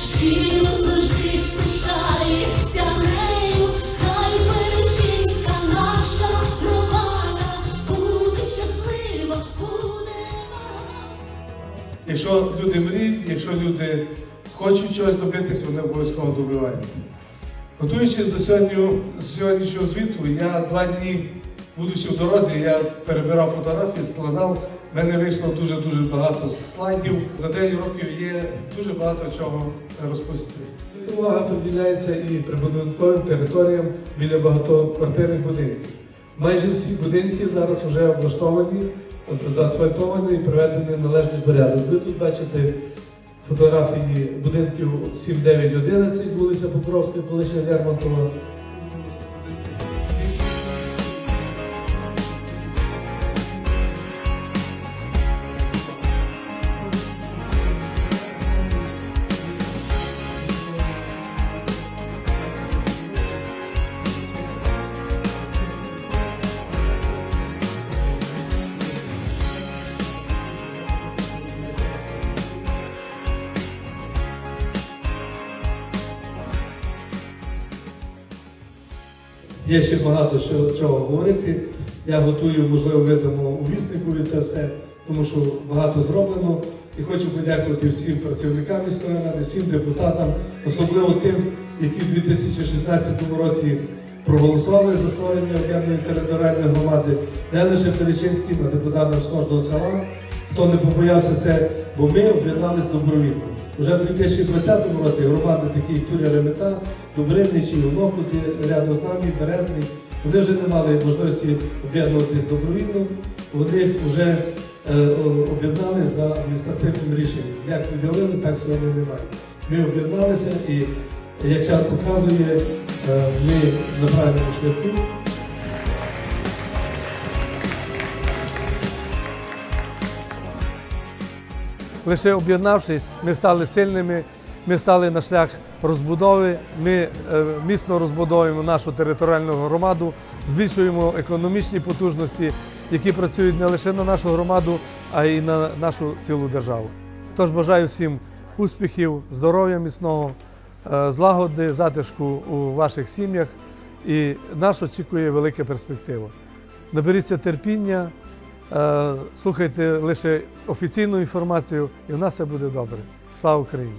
щиро завжди пишається нею, хай наша громада буде щаслива, буде Якщо люди мріють, якщо люди хочуть чогось добитися, вони обов'язково добиваються. Готуючись до сьогоднішнього звіту, я два дні будучи в дорозі, я перебирав фотографії, складав. В мене вийшло дуже-дуже багато слайдів. За 9 років є дуже багато чого розповісти. Увага приділяється і прибудинковим територіям біля багатоквартирних будинків. Майже всі будинки зараз вже облаштовані, заасфальтовані і приведені в належний порядок. Ви тут бачите фотографії будинків 7, 9, 11, вулиця Покровська, колишня Лермонтова. Є ще багато що, чого говорити. Я готую, можливо, видамо у вісникові це все, тому що багато зроблено. І хочу подякувати всім працівникам міської ради, всім депутатам, особливо тим, які в 2016 році проголосували за створення об'єднаної територіальної громади, не лише Перечинський, а депутатам з кожного села. Хто не побоявся це, бо ми об'єднались добровільно. Уже в 2020 році громади, такі як Туря Ремета, Добринничі, Онокуці, рядом з нами, Березний, вони вже не мали можливості об'єднуватись добровільно. Вони вже е, об'єднали за адміністративним рішенням. Як поділили, так сьогодні немає. Ми об'єдналися і, як час показує, е, ми на правильному шляху. Лише об'єднавшись, ми стали сильними, ми стали на шлях розбудови. Ми е, міцно розбудовуємо нашу територіальну громаду, збільшуємо економічні потужності, які працюють не лише на нашу громаду, а й на нашу цілу державу. Тож бажаю всім успіхів, здоров'я міцного, е, злагоди, затишку у ваших сім'ях. І нас очікує велика перспектива. Наберіться терпіння, слухайте лише офіційну інформацію, і в нас все буде добре. Слава Україні!